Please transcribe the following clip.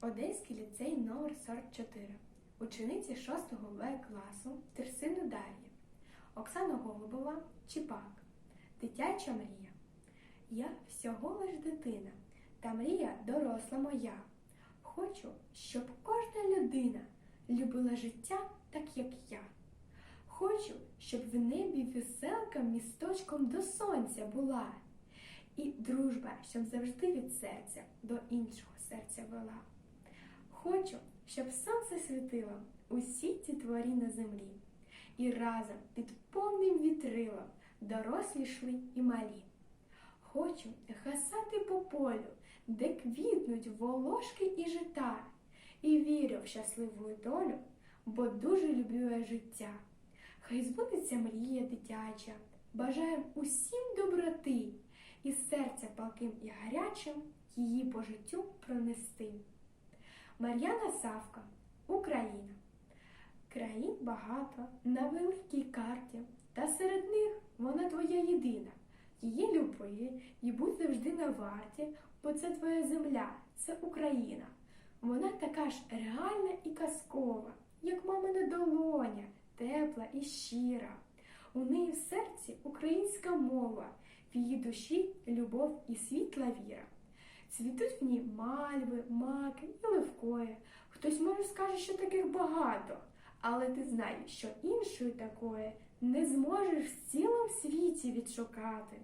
Одеський ліцей номер 44 учениці 6 В класу Терсину Дар'ї, Оксана Голубова, Чіпак, Дитяча мрія. Я всього лиш дитина, та мрія доросла моя. Хочу, щоб кожна людина любила життя так, як я. Хочу, щоб в небі веселка місточком до сонця була, і дружба, щоб завжди від серця до іншого серця вела. Хочу, щоб сонце світило усі ці творі на землі, і разом під повним вітрилом дорослі йшли і малі. Хочу гасати по полю, де квітнуть волошки і жита, і вірю в щасливу долю, бо дуже люблю я життя. Хай збудеться мрія дитяча, бажаєм усім доброти, і серця палким і гарячим її по життю пронести. Мар'яна Савка, Україна. Країн багато на великій карті, та серед них вона твоя єдина. Її люби і будь завжди на варті, бо це твоя земля, це Україна. Вона така ж реальна і казкова, як мамина долоня, тепла і щира. У неї в серці українська мова, в її душі любов і світла віра. Цвітуть в ній мальви, маки і левкої. Хтось може скаже, що таких багато, але ти знаєш, що іншої такої не зможеш в цілому світі відшукати.